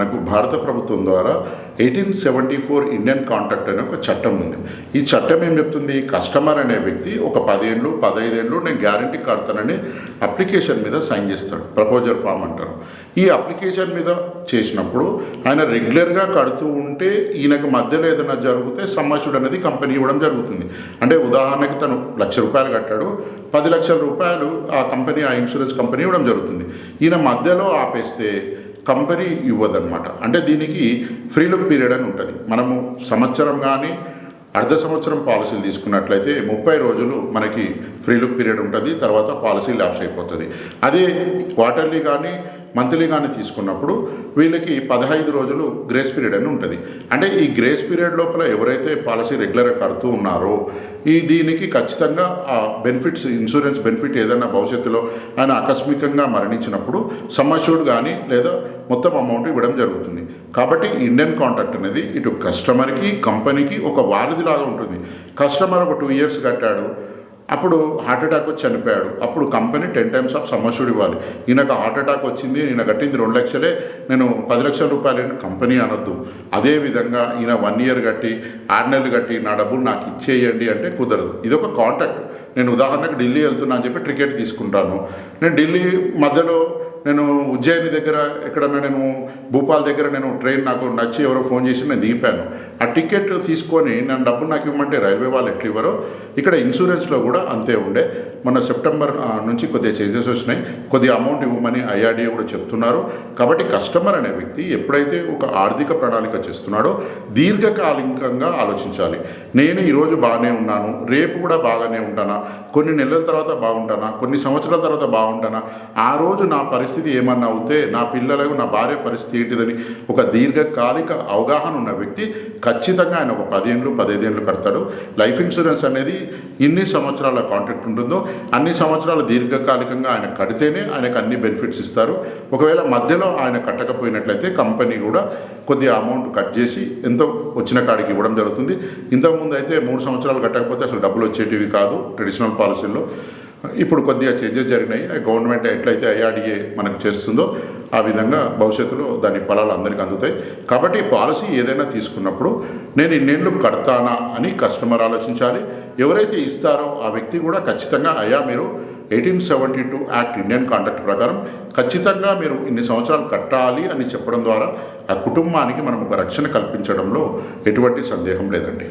మనకు భారత ప్రభుత్వం ద్వారా eighteen seventy four Indian contract అనే ఒక చట్టం ఉంది. ఈ చట్టం ఏం చెప్తుంది? కస్టమర్ అనే వ్యక్తి ఒక పదేళ్ళు పదహైదేళ్ళు నేను గ్యారంటీ కడతానని అప్లికేషన్ మీద సైన్ చేస్తాడు. ప్రపోజల్ ఫామ్ అంటారు. ఈ అప్లికేషన్ మీద చేసినప్పుడు ఆయన రెగ్యులర్గా కడుతూ ఉంటే ఈయనకు మధ్యలో ఏదైనా జరిగితే సమ్మసుడు అనేది కంపెనీ ఇవ్వడం జరుగుతుంది. అంటే ఉదాహరణకి తను లక్ష రూపాయలు కట్టాడు పది లక్షల రూపాయలు ఆ కంపెనీ ఆ ఇన్సూరెన్స్ కంపెనీ ఇవ్వడం జరుగుతుంది. ఈయన మధ్యలో ఆపేస్తే కంపెనీ ఇవ్వదన్నమాట. అంటే దీనికి ఫ్రీ లుక్ పీరియడ్ అని ఉంటుంది. మనము సంవత్సరం కానీ అర్ధ సంవత్సరం పాలసీలు తీసుకున్నట్లయితే ముప్పై రోజులు మనకి ఫ్రీ లుక్ పీరియడ్ ఉంటుంది తర్వాత పాలసీ ల్యాప్స్ అయిపోతుంది. అదే క్వార్టర్లీ కానీ మంత్లీ కానీ తీసుకున్నప్పుడు వీళ్ళకి పదహైదు రోజులు గ్రేస్ పీరియడ్ అని ఉంటుంది. అంటే ఈ గ్రేస్ పీరియడ్ లోపల ఎవరైతే పాలసీ రెగ్యులర్గా కడుతూ ఉన్నారో ఈ దీనికి ఖచ్చితంగా ఆ బెనిఫిట్స్ ఇన్సూరెన్స్ బెనిఫిట్ ఏదైనా భవిష్యత్తులో ఆయన ఆకస్మికంగా మరణించినప్పుడు సమ్మష్యూర్డ్ కానీ లేదా మొత్తం అమౌంట్ ఇవ్వడం జరుగుతుంది. కాబట్టి ఇండియన్ కాంట్రాక్ట్ అనేది ఇటు కస్టమర్కి కంపెనీకి ఒక వారధిలాగా ఉంటుంది. కస్టమర్ ఒక టూ ఇయర్స్ కట్టాడు. అప్పుడు హార్ట్ అటాక్ వచ్చి చనిపోయాడు. అప్పుడు కంపెనీ టెన్ టైమ్స్ ఆఫ్ సమస్యుడు ఇవ్వాలి. ఈయనకు హార్ట్ అటాక్ వచ్చింది ఈయన కట్టింది రెండు లక్షలే నేను పది లక్షల రూపాయలు కంపెనీ అనొద్దు. అదే విధంగా ఈయన వన్ ఇయర్ కట్టి ఆరు నెలలు కట్టి నా డబ్బులు నాకు ఇచ్చేయండి అంటే కుదరదు. ఇది ఒక కాంటాక్ట్. నేను ఉదాహరణకు ఢిల్లీ వెళ్తున్నా అని చెప్పి టికెట్ తీసుకుంటాను. నేను ఢిల్లీ మధ్యలో నేను ఉజ్జయిని దగ్గర ఎక్కడన్నా నేను భూపాల్ దగ్గర నేను ట్రైన్ నాకు నచ్చి ఎవరో ఫోన్ చేసి నేను దిగిపోయాను. ఆ టికెట్ తీసుకొని నేను డబ్బులు నాకు ఇవ్వమంటే రైల్వే వాళ్ళు ఎట్లా ఇవ్వరో ఇక్కడ ఇన్సూరెన్స్లో కూడా అంతే ఉండే. మొన్న సెప్టెంబర్ నుంచి కొద్దిగా చేంజెస్ వచ్చినాయి. కొద్దిగా అమౌంట్ ఇవ్వమని ఐఆర్డీఏ కూడా చెప్తున్నారు. కాబట్టి కస్టమర్ అనే వ్యక్తి ఎప్పుడైతే ఒక ఆర్థిక ప్రణాళిక చేస్తున్నాడో దీర్ఘకాలికంగా ఆలోచించాలి. నేను ఈరోజు బాగానే ఉన్నాను రేపు కూడా బాగానే ఉంటానా కొన్ని నెలల తర్వాత బాగుంటానా కొన్ని సంవత్సరాల తర్వాత బాగుంటానా ఆ రోజు నా పరిస్థితి పరిస్థితి ఏమన్నా అవుతే నా పిల్లలకు నా భార్య పరిస్థితి ఏంటిదని ఒక దీర్ఘకాలిక అవగాహన ఉన్న వ్యక్తి ఖచ్చితంగా ఆయన ఒక పదిహేళ్ళు పదిహేదేళ్ళు కడతాడు. లైఫ్ ఇన్సూరెన్స్ అనేది ఇన్ని సంవత్సరాల కాంట్రాక్ట్ ఉంటుందో అన్ని సంవత్సరాలు దీర్ఘకాలికంగా ఆయన కడితేనే ఆయనకు అన్ని బెనిఫిట్స్ ఇస్తారు. ఒకవేళ మధ్యలో ఆయన కట్టకపోయినట్లయితే కంపెనీ కూడా కొద్దిగా అమౌంట్ కట్ చేసి ఎంతో వచ్చిన కాడికి ఇవ్వడం జరుగుతుంది. ఇంతకుముందు అయితే మూడు సంవత్సరాలు కట్టకపోతే అసలు డబ్బులు వచ్చేటివి కాదు ట్రెడిషనల్ పాలసీల్లో. ఇప్పుడు కొద్దిగా చేంజెస్ జరిగినాయి. గవర్నమెంట్ ఎట్లయితే ఐఆర్డీఏ మనకు చేస్తుందో ఆ విధంగా భవిష్యత్తులో దాని ఫలాలు అందరికీ అందుతాయి. కాబట్టి పాలసీ ఏదైనా తీసుకున్నప్పుడు నేను ఇన్నేళ్ళు కడతానా అని కస్టమర్ ఆలోచించాలి. ఎవరైతే ఇస్తారో ఆ వ్యక్తి కూడా ఖచ్చితంగా అయ్యా మీరు eighteen seventy two act Indian contract ప్రకారం ఖచ్చితంగా మీరు ఇన్ని సంవత్సరాలు కట్టాలి అని చెప్పడం ద్వారా ఆ కుటుంబానికి మనం ఒక రక్షణ కల్పించడంలో ఎటువంటి సందేహం లేదండి.